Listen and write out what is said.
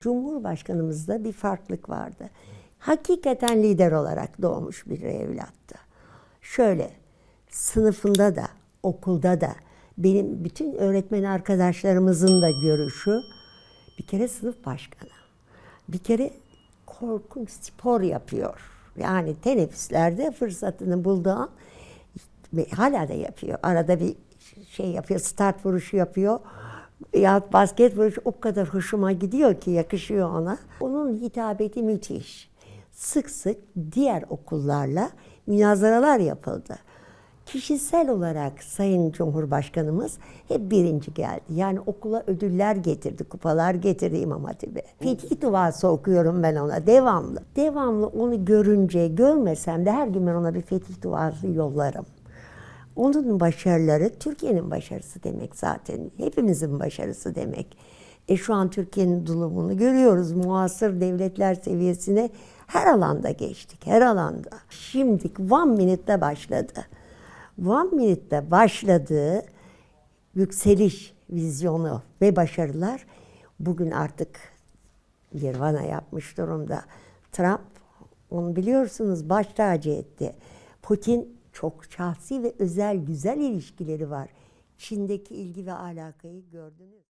Cumhurbaşkanımızda bir farklılık vardı. Hakikaten lider olarak doğmuş bir evlattı. Şöyle sınıfında da okulda da benim bütün öğretmen arkadaşlarımızın da görüşü bir kere sınıf başkanı. Bir kere korkunç spor yapıyor. Yani teneffüslerde fırsatını bulduğu hala da yapıyor. Arada bir şey yapıyor, start vuruşu yapıyor. Ya basket vuruşu o kadar hoşuma gidiyor ki yakışıyor ona. Onun hitabeti müthiş. Sık sık diğer okullarla münazaralar yapıldı. Kişisel olarak Sayın Cumhurbaşkanımız hep birinci geldi. Yani okula ödüller getirdi, kupalar getirdi İmam Hatip'e. Fetih duası okuyorum ben ona devamlı. Devamlı onu görünce, görmesem de her gün ben ona bir fetih duası yollarım. Onun başarıları Türkiye'nin başarısı demek zaten. Hepimizin başarısı demek. E şu an Türkiye'nin durumunu görüyoruz. Muasır devletler seviyesine her alanda geçtik. Her alanda. Şimdi One Minute'da başladı. One Minute'da başladığı yükseliş vizyonu ve başarılar bugün artık Nirvana yapmış durumda. Trump onu biliyorsunuz baş tacı etti. Putin çok şahsi ve özel güzel ilişkileri var. Çin'deki ilgi ve alakayı gördünüz.